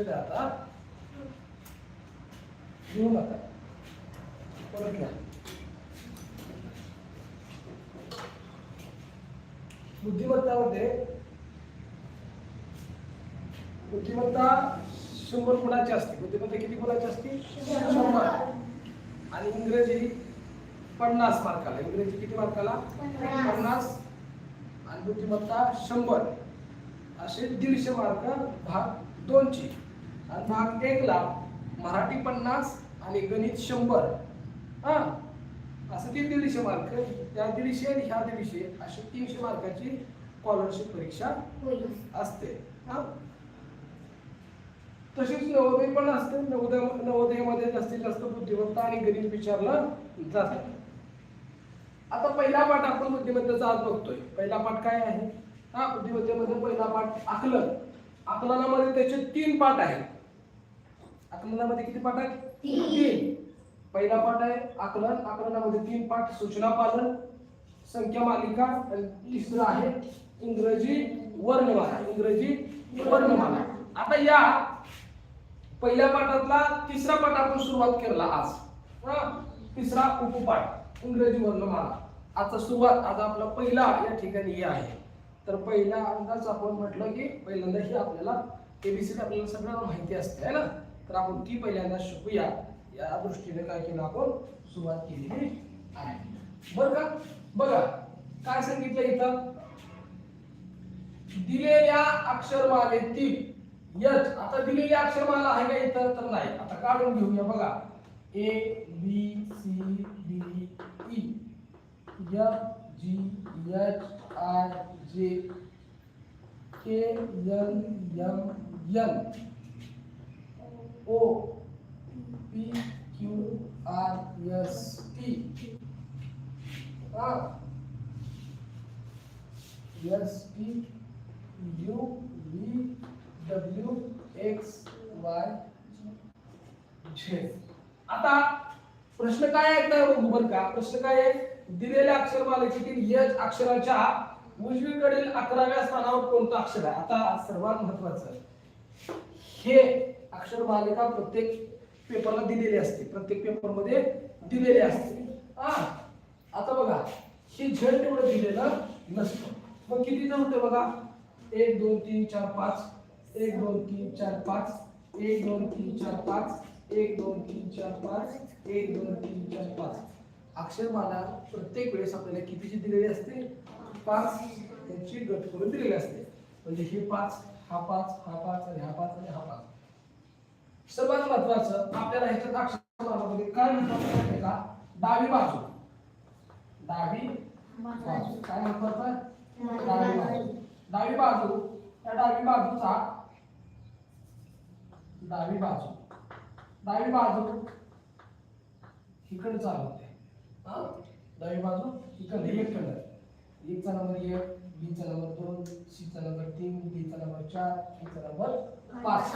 लक्ष द्या आता. घेऊ नका परत घ्या. बुद्धिमत्तामध्ये बुद्धिमत्ता शंभर गुणाची असते. बुद्धिमत्ता किती गुणाची असते? शंभर. आणि इंग्रजी पन्नास मार्काला. इंग्रजी किती मार्काला? पन्नास. आणि बुद्धिमत्ता शंभर. असे दीडशे मार्क भाग दोनचे. आणि भाग एकला मराठी पन्नास आणि गणित शंभर. हा? असं ते दीडशे मार्क त्या दीडशे आणि ह्या दीडशे अशी तीनशे मार्काची स्कॉलरशिप परीक्षा असते. हा? तशीच नवोदय पण असते. नवोदय नवोदयमध्ये जास्तीत जास्त बुद्धिमत्ता आणि गणित विचारलं जातं. आता पहिला पाठ आपण बुद्धिमत्तेचा आज बघतोय. पहिला पाठ काय आहे? हा बुद्धिमत्तेमध्ये पहिला पाठ आकलन. आकलनामध्ये त्याचे तीन पाठ आहेत. आकलनामध्ये किती पाठ आहेत? तीन. पहिला पाठ आहे आकलन. आकलनामध्ये तीन पाठ सूचना पालन संख्या मालिका तिसरं आहे इंग्रजी वर्णमाला. इंग्रजी वर्णमाला. आता या पहिल्या पाठातला तिसरा पाठ आपण सुरुवात केला आज. तिसरा उपपाठ इंग्रजी वर्णमाला. आजचा सुरुवात आज आपला पहिला या ठिकाणी हे आहे. तर पहिला अंदाज आपण म्हटलं की पहिल्यांदा ही आपल्याला एबीसी आपल्याला सगळं माहिती असते है ना? तर आपण ती पहिल्यांदा शिकूया. या दृष्टीने काय केलं आपण? सुरुवात केलेली आहे. बरं का? बघा काय सांगितलं इथं? दिलेल्या अक्षरमालेतील यच आता दिलेली अक्षरमाला आहे का इथं? तर नाही. आता काढून घेऊया. बघा. A B C D E F G H I J K N M N O P Q R S T S T U V W X Y Z आता प्रश्न काय ऐकताय तर का? प्रश्न काय आहे? दिलेल्या अक्षरमालेतील यश अक्षराच्या उजवीकडील अकराव्या स्थानावर कोणतं अक्षर आहे? आता सर्वात महत्वाचं. हे अक्षरमालिका प्रत्येक पेपरला दिलेली असते. प्रत्येक पेपरमध्ये दिलेली असते. आता बघा हे झेड तेवढं दिलेलं नसतं. मग किती जण होते बघा? एक दोन तीन चार पाच. एक दोन तीन चार पाच. एक दोन तीन चार पाच. एक दोन तीन चार पाच. एक दोन तीन चार पाच. अक्षरमाला प्रत्येक वेळेस आपल्याला कितीची दिलेली असते? पाच. यांची गट करून दिलेली असते. म्हणजे हे पाच हा पाच हा पाच आणि हा पाच आणि हा पाच. सर्वात महत्वाचं आपल्याला ह्याच्यात अक्षरमालामध्ये काय महत्वाचं माहिती का? डावी बाजू. डावी बाजू. काय महत्वाचं डावी बाजू. डावी बाजू. त्या डावी बाजूचा डावी बाजू. डावी बाजू इकडे चालवते हा? डावी बाजू इकडे एक कलर एकचा नंबर एक बीचा नंबर दोन सीचा नंबर तीन डीचा नंबर चार ई चा नंबर पाच.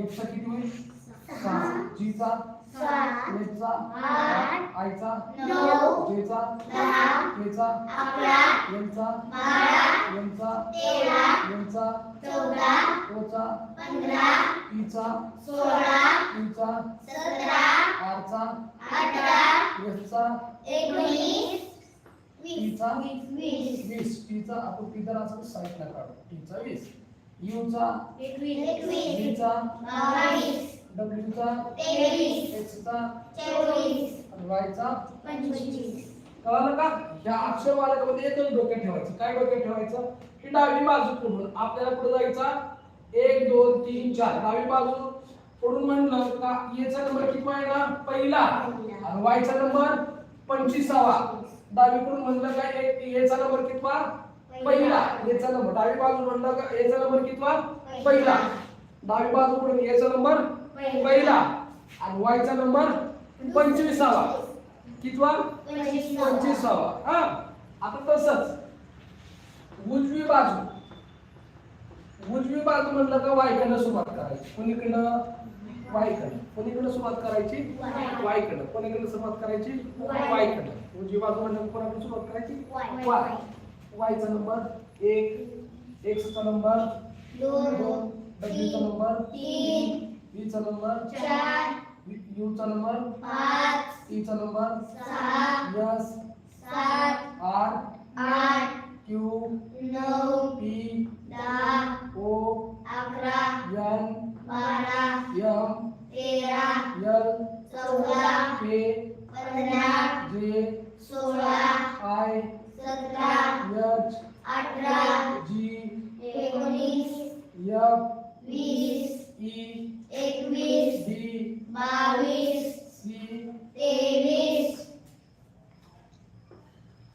एफ चा किती होईल? सहा. जी चा एच चा आठ, आय चा नऊ, जे चा दहा, के चा अकरा, एम चा बारा, एम चा तेरा, एम चा चौदा, ओ चा पंधरा, ई चा सोळा, ई चा सतरा, आर चा अठरा, एफ चा एकोणीस, टी वीस, वीस, वीस. टी चा आपण जर असं साईडला काढू. टी चा वीस. यू चा एकवीस, डी चा बावीस, डब्ल्यू चा तेवीस, एक्स चा चोवीस, आणि वाय चा पंचवीस, कळालं का? या अक्षर मालकामध्ये एकच डोक्यात ठेवायचं. काय डोक्यात ठेवायचं? की डावी बाजू पुढून आपल्याला पुढे जायचा? एक दोन तीन चार. डावी बाजू पुढून म्हणलं का? याचा नंबर किती आहे ना? पहिला. आणि वायचा नंबर पंचवीसावा. डावीकडून म्हणलं का एक याचा नंबर कितवा? पहिला याचा नंबर. डावी बाजू म्हणलं का याचा नंबर कितवा? पहिला. डावी बाजू कडून याचा नंबर? पहिला. आणि वायचा नंबर? पंचवीसावा. कितवा? पंचवीसावा. हा? आता तसंच. उजवी बाजू. उजवी बाजू म्हणलं का वायकडनं सुरुवात करायची. कोणीकडनं? वायकडं कोणीकडनं सुरुवात करायची? वाय. वायकडं. कोणीकडनं सुरुवात करायची? वाय. वायकडं. उजवी बाजू म्हणलं कोणाकडे सुरुवात करायची? वाय. वाय वायचा नंबर एक एक्सचा नंबर दोन, डब्ल्यूचा नंबर तीन, ईचा नंबर चार यू चा नंबर पाच ई चा नंबर सहा एस सात आर आठ क्यू नऊ पी दहा ओ अकरा एन बारा एम तेरा एल चौदा के पंधरा जे सोळा आय सतरा एच अठरा जी एकोणीस एफ वीस ई एकवीस डी बावीस सी तेवीस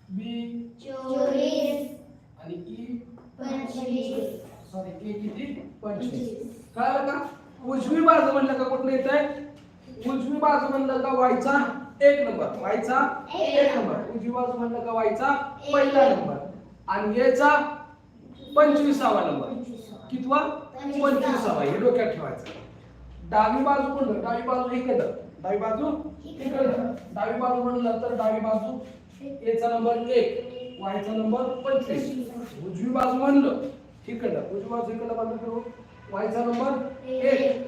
बी चोवीस आणि ई पंचवीस. सॉरी के किती पंचवीस. कळलं का उजवी बाजू म्हणलं का कुठलं येत आहे उजवी बाजू म्हणलं का वायचा? एक नंबर. वायचा? एक नंबर. उजवी बाजू म्हणलं का वायचा? पहिला नंबर. आणि याचा पंचवीसावा नंबर. कितवा? पंचवीसावा. हे डोक्यात ठेवायचं. डावी बाजू म्हणलं डावी बाजू इकडं. डावी बाजू इकडं. डावी बाजू म्हणलं तर डावी बाजू एचा नंबर एक वायचा नंबर पंचवीस. उजवी बाजू म्हणलं इकडं. उजवी बाजू इकडं बाजू करू. वायचा नंबर एक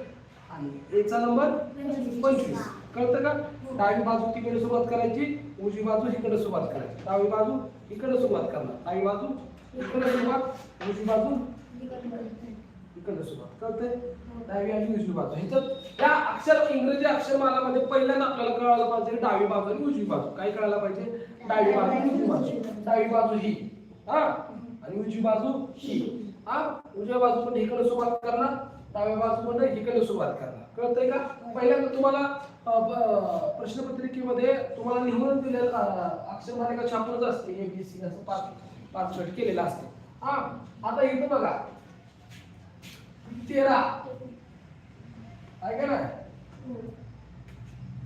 आणि एचा नंबर पंचवीस. कळतं का? डावी बाजू तिकडे सुरुवात करायची उजवी बाजू इकडे सुरुवात करायची. डावी बाजू इकडं सुरुवात करणार. डावी बाजू इकडं सुरुवात उजवी बाजू इकडं सुरुवात. कळतंय? डावी आणि उजवी बाजू. ह्याच्यात त्या अक्षर इंग्रजी अक्षरमालामध्ये पहिल्यांदा आपल्याला कळायला पाहिजे डावी बाजू आणि उजवी बाजू. काय कळायला पाहिजे? डावी बाजू आणि उजवी बाजू. डावी बाजू ही. हा? आणि उजवी बाजू ही. हा? उजव्या बाजू पण इकडं सुरुवात करणार. डाव्या बाजू पण इकडे सुरुवात करणार. कळतंय का? पहिल्यांदा तुम्हाला प्रश्नपत्रिकेमध्ये तुम्हाला लिहून दिलेलं अक्षर अक्षरमालिका छापूनच असते ए बी सी असं पाच पाच छट केलेलं असते. हा आता इथं बघा. तेरा. ऐका का ना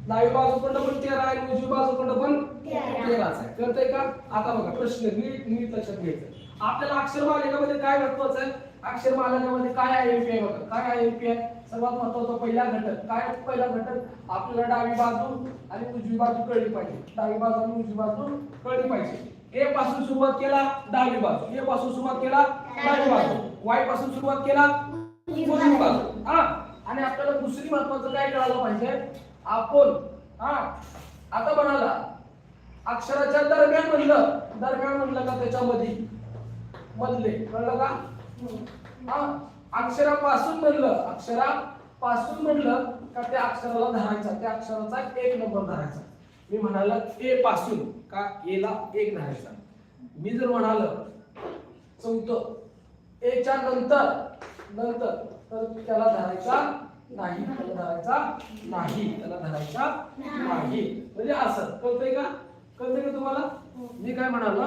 डावी बाजूकडनं पण तेरा आहे उजवी बाजूकडनं पण तेराच आहे. कळतंय का? आता बघा प्रश्न नीट नीट लक्षात घ्यायचं. आपल्याला अक्षर मालिकामध्ये काय महत्वाचं आहे? अक्षरमालकामध्ये काय आय एम बघा. काय आय एम आहे? सर्वात महत्त्वाचा पहिला घटक. काय पहिला घटक? आपल्याला डावी बाजू आणि उजवी बाजू कळली पाहिजे. डावी बाजू आणि उजवी बाजू कळली पाहिजे. ए पासून सुरुवात केला डावी बाजू. ए पासून सुरुवात केला डावी बाजू. वायपासून सुरुवात केला उजवी बाजू. हा? आणि आपल्याला दुसरी महत्वाचं काय कळालं पाहिजे? आपण हा? आता म्हणाला अक्षराच्या दरम्यान म्हणलं. दरम्यान म्हणलं का त्याच्यामध्ये? मधले. कळलं का? हा अक्षरापासून म्हणलं अक्षरापासून म्हणलं का त्या अक्षराला धरायचा? त्या अक्षराचा एक नंबर धरायचा. मी म्हणाल ए पासून. का? एला एक धरायचा. मी जर म्हणाल चौथं. एच्या नंतर नंतर तर त्याला धरायचा नाही त्याला धरायचा नाही त्याला धरायचा नाही. म्हणजे असं. कळतंय का? कळतंय का तुम्हाला? मी काय म्हणाल?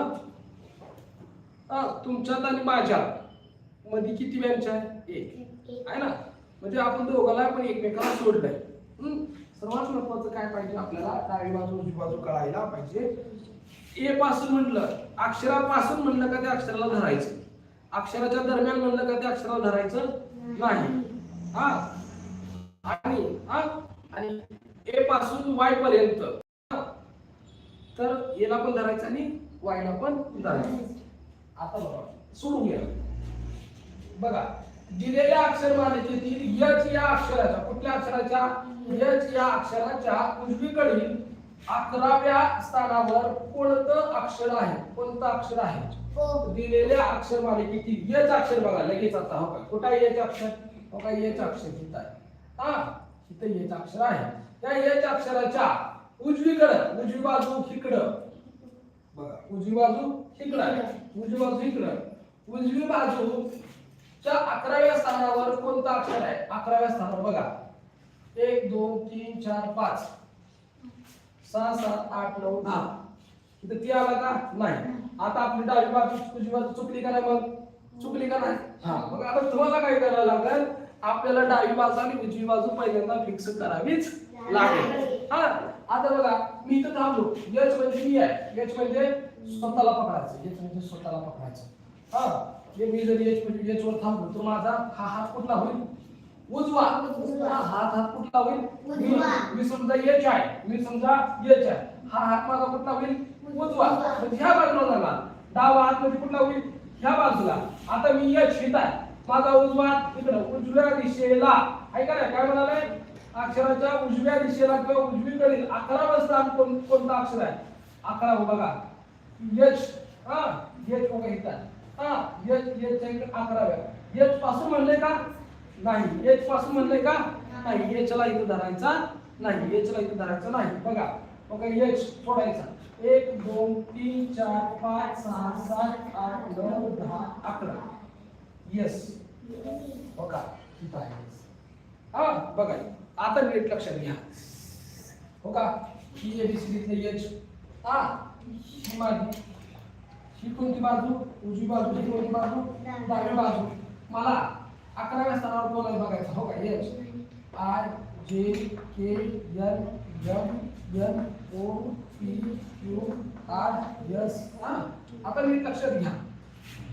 तुमच्यात आणि माझ्यात. मध्ये किती बेंच आहे? एक. आहे ना? म्हणजे आपण दोघांना पण एकमेकाला सोडलंय? सर्वात महत्वाचं काय पाहिजे आपल्याला? डावी बाजू उजवी बाजू कळायला पाहिजे. ए पासून म्हटलं अक्षरापासून म्हणलं का त्या अक्षराला धरायचं? अक्षराच्या दरम्यान म्हणलं का त्या अक्षराला धरायचं? नाही. हा? आणि हा? आणि ए पासून वाय पर्यंत? तर एला पण धरायचं आणि वायला पण धरायचं. आता बघा. सोडून घ्या. बघा दिलेल्या अक्षर मालिकेतील यच या अक्षराच्या कुठल्या अक्षराच्या? यच या अक्षराच्या उजवीकडील अकराव्या स्थानावर कोणतं अक्षर आहे? कोणतं अक्षर आहे? दिलेल्या अक्षर मालिकेतील यच अक्षर बघा लगेच आता हो का? कुठं यच अक्षर? हो का यच अक्षर इथं आहे. हा इथं यच अक्षर आहे. त्या यच अक्षराच्या उजवीकडं उजवी बाजू इकडं बघा उजवी बाजू आहे. उजवी बाजू इकडं उजवी च्या अकराव्या स्थानावर कोणतं अक्षर आहे? अकराव्या स्थानावर बघा. एक दोन तीन चार पाच. सहा सात आठ नऊ दहा. इथं ती आला का? नाही. आता आपली डावी बाजू तुझी बाजू चुकली का नाही मग? चुकली का नाही? हा. मग आता तुम्हाला काय करायला लागेल? आपल्याला डावी बाजू आणि उजवी बाजू पहिल्यांदा फिक्स करावीच लागेल. हा. आता बघा मी इथं थांबलो. यच म्हणजे मी आहे. यच म्हणजे स्वतःला पकडायचं. यच म्हणजे स्वतःला पकडायचं. हा. हे मी जर यच म्हणजे यच वर थांबलो तर माझा हा हात कुठला होईल? उजवा. हा हात हात कुठला होईल? मी-. मी समजा यच आहे. मी समजा यच आहे. हा हात माझा कुठला होईल? उजवा. म्हणजे ह्या बाजूला झाला डावा हात म्हणजे कुठला होईल? ह्या बाजूला. आता मी यच हित आहे. माझा उजवा इकडं उजव्या दिशेला. ऐका ना काय म्हणाले अक्षराच्या उजव्या दिशेला किंवा उजवीकडील अकरावं स्थान कोण कोणतं अक्षर आहे? अकरा बघा. यच हा यच बघा इथं. हा यच यच अकराव्या. एच पासून म्हणले का? नाही. एच पासून म्हणले का? नाही. यचला इथं धरायचा नाही. यचला इथं धरायचा नाही. बघा. बघा एच सोडायचा. एक दोन तीन चार पाच सहा सात आठ नऊ दहा अकरा. येस बघा. तिथं आहे. हा बघा. आता नीट लक्षात घ्या. हो का ही एबीसीडीतले एच हा. ही माझी ही कोणती बाजू? उजवी बाजू ही कोणती बाजू? डावी बाजू. मला अकराव्या स्थानावर कोण आहे बघायचं. हो का? Yash I J K L M N O P Q R S हा? आता मी लक्षात घ्या.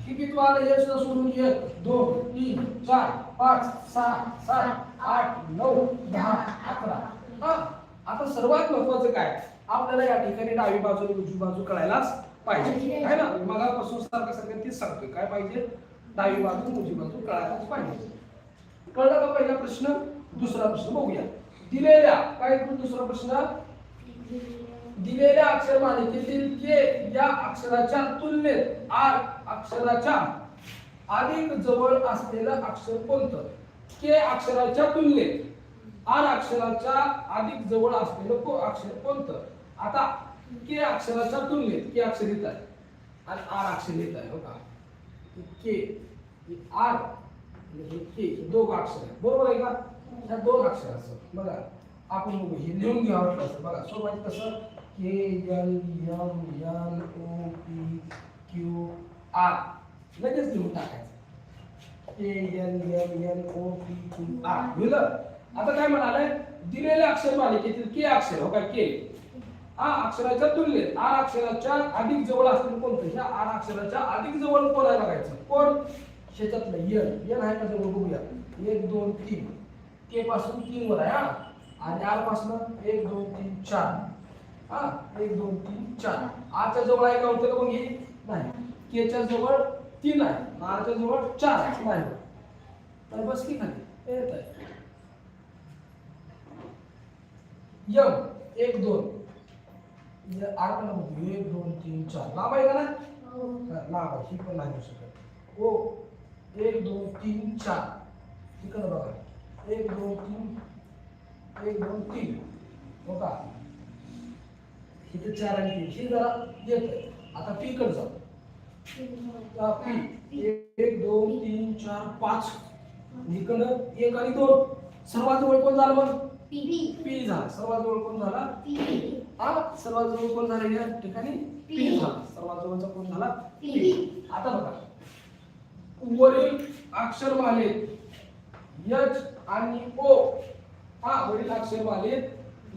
ही किती आलं यश सोडून एक दोन तीन चार पाच सहा सात आठ नऊ दहा अकरा. हा? आता सर्वात महत्वाचं काय? आपल्याला या ठिकाणी डावी बाजू आणि उजवी बाजू कळायलाच पाहिजे. आहे ना? मगापासून सारखं सगळं तेच सांगतोय. काय पाहिजे? डावी बाजू उजवी बाजू कळायलाच पाहिजे. कळलं का पहिला प्रश्न? दुसरा प्रश्न बघूया. दिलेल्या काय दुसरा प्रश्न? दिलेल्या अक्षर मालिकेतील के या अक्षराच्या तुलनेत आर अक्षराच्या अधिक जवळ असलेलं अक्षर कोणतं? के अक्षराच्या तुलनेत आर अक्षराच्या अधिक जवळ असलेलं को अक्षर कोणतं? आता के अक्षराच्या तुलनेत के अक्षर येत आहे. आणि आर अक्षर येत आहे हो का? के आर हे के हे अक्षर आहे बरोबर आहे का? ह्या दोन अक्षर असतात बघा आपण बघू हे लिहून घ्यावं कसं बघा सोबत कसं? K L M L O P Q R. लगेच लिहून टाकायचं. K L M L O P Q R. लिहिलं? आता काय म्हणाले? दिलेल्या अक्षर मालिकेतील के अक्षर हो का? के. आ अक्षराच्या तुलनेत आर अक्षराच्या अधिक जवळ असलेलं कोणतं? ह्या आर अक्षराच्या अधिक जवळ कोण आहे बघायचं? कोण? शेतातलं यन यन आहे का जवळ? बघूया. एक दोन तीन. के पासून तीन वर आहे हा. आणि आरपासून एक दोन तीन चार. हा एक दोन तीन चार. आरच्या जवळ आहे का होतं? का मग हे नाही. केच्या जवळ तीन आहे. आरच्या जवळ चार नाही. तर बस की खाली. येत आहे. यम. एक दोन. य- आर पण बघू एक दोन तीन चार. लांब आहे का ना हा, लांब आहे. ही पण नाही शकत. ओ एक दोन तीन चार. तिकडं बघा. एक दोन तीन. एक दोन तीन. हो का इथे चार आणि तीन. ही जरा येत आता पी कडे जाऊ पी एक एक, दोन तीन चार पाच. इकडं एक आणि दोन. सर्वात जवळ कोण झालं मग? पी झाला. सर्वात जवळ कोण झाला? हा सर्वात जवळ कोण झाला या ठिकाणी. पी. झाला. सर्वात जवळचा कोण झाला. पी. आता बघा. वरील अक्षरमालेत यच आणि ओ. हा वरील अक्षरमालेत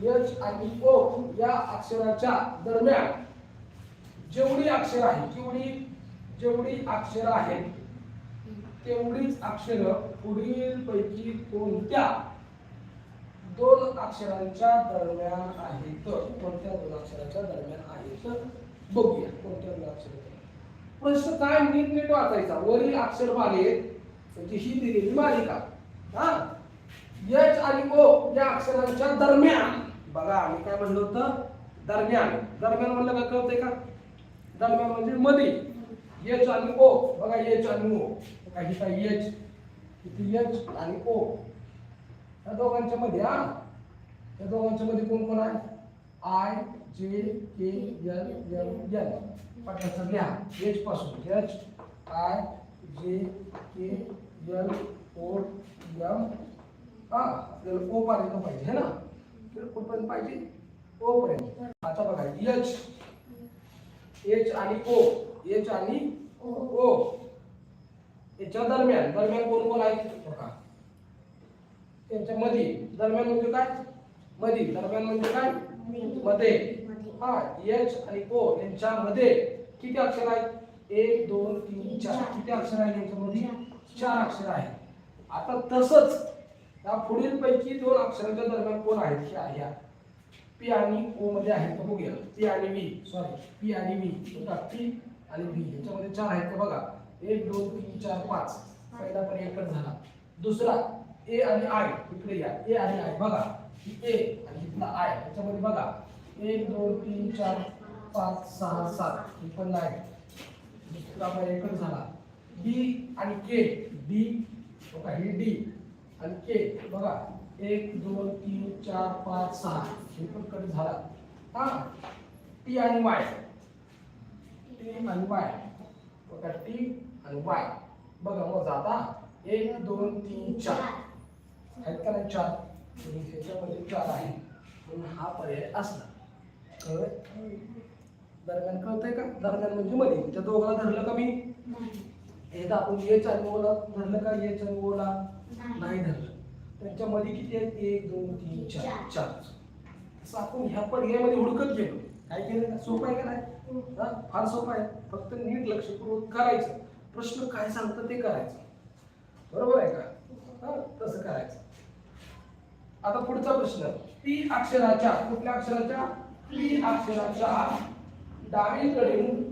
यच आणि ओ या अक्षराच्या दरम्यान. जेवढी अक्षर आहे केवढी? जेवढी अक्षर आहेत तेवढीच अक्षर पुढील पैकी कोणत्या? दोन अक्षरांच्या दरम्यान आहेत कोणत्या दोन अक्षरांच्या दरम्यान आहेत बघूया कोणत्या दोन अक्षर प्रश्न काय नीट नीट वाचायचा वरील अक्षर मालेत ही दिलेली मालिका. हा? यच आणि ओ या अक्षरांच्या दरम्यान. बघा आम्ही काय म्हणलं होतं? दरम्यान. दरम्यान म्हणलं का कळतंय का? दरम्यान म्हणजे मध्ये यच आणि ओ बघा यच आणि ओ बघा काय यच किती यच आणि ओ या दोघांच्या मध्ये हा? या दोघांच्या मध्ये कोण कोण आहे? I J K L M N पटाचं लिहा. एच पासून. H I J K L O M हा आपल्याला ओ पर्यंत पाहिजे है ना? कुठपर्यंत पाहिजे. ओ पर्यंत. आता बघा एच एच आणि ओ एच आणि ओ याच्या दरम्यान दरम्यान कोण कोण आहेत? बघा. त्यांच्या मध्ये दरम्यान म्हणजे काय? मध्ये. दरम्यान म्हणजे काय? मध्ये. हा एच आणि ओ यांच्या मध्ये किती अक्षर आहेत? एक दोन तीन चार. किती अक्षर आहेत यांच्यामध्ये? चार. अक्षर आहेत. आता तसंच या पुढील पैकी दोन अक्षरांच्या दरम्यान कोण आहेत? ह्या ह्या पी आणि ओ मध्ये आहेत. का बघूया. पी आणि व्ही सॉरी पी आणि व्ही बघा. पी आणि व्ही याच्यामध्ये चार आहेत. का बघा. एक दोन तीन चार पाच. पहिला पर्याय कट झाला. दुसरा. ए आणि आय इकडे या. ए आणि आय बघा. ए आणि इथला आय याच्यामध्ये बघा. एक दोन तीन चार पाच सहा सात. हे पण नाही. दुसरा पर्याय झाला. डी आणि के डी बघा ही डी आणि के बघा. एक दोन तीन चार पाच सहा. हे पण कट झाला. हा. टी आणि वाय टी आणि वाय बघा टी आणि वाय बघा मग जाता एक दोन तीन चार. आहेत का नाही चार आणि ह्याच्यामध्ये चार आहे. म्हणून हा पर्याय असला. कळलं? दरम्यान कळतंय का? दरम्यान म्हणजे मध्ये. त्या दोघांना धरलं का मी? एकदा आपण आणि ओला धरलं का? आणि ओला? नाही. धरलं. त्यांच्या मध्ये किती आहेत? एक दोन तीन चार. चार. असं आपण ह्या पर्यायामध्ये हुडकत गेलो. काय केलं? का सोपं आहे का नाही? हा? फार सोपं आहे. फक्त नीट लक्षपूर्वक करायचं. प्रश्न काय सांगतं ते करायचं. बरोबर आहे का? हा? तसं करायचं. आता पुढचा प्रश्न. पी अक्षराच्या कुठल्या अक्षराच्या? पी अक्षराच्या डावीकडून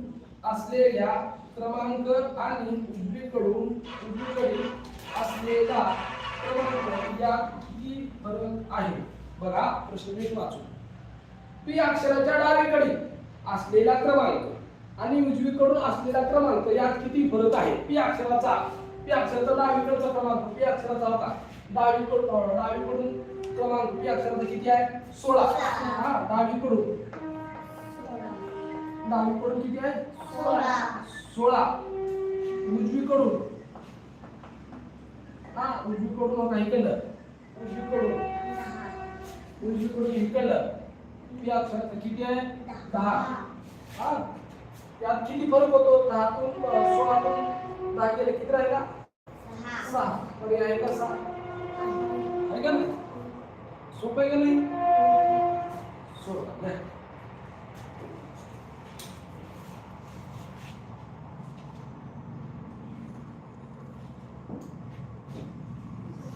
असलेल्या क्रमांक आणि उजवीकडून उजवीकडे असलेला क्रमांक या किती फरक आहे. बघा प्रश्न मी वाचू पी अक्षराच्या डावीकडे असलेला क्रमांक आणि उजवीकडून असलेला क्रमांक यात किती फरक आहे? पी अक्षराचा. पी अक्षराचा डावीकडचा क्रमांक पी अक्षराचा होता. डावीकडून डावीकडून क्रमांक पी अक्षराचा किती आहे सोळा हा डावीकडून डावीकडून किती आहे सोळा उजवीकडून हा? उजवीकडून बघा इकडलं उजवीकडून उजवीकडून इकडलं पी अक्षराचं किती आहे दहा. हा. किती फरक होतो? दहातून सोळातून दहा गेले किती राहिला? सहा. पर्याय आहे का सहा आहे का नाही? सोपं आहे का नाही सोडतात नाही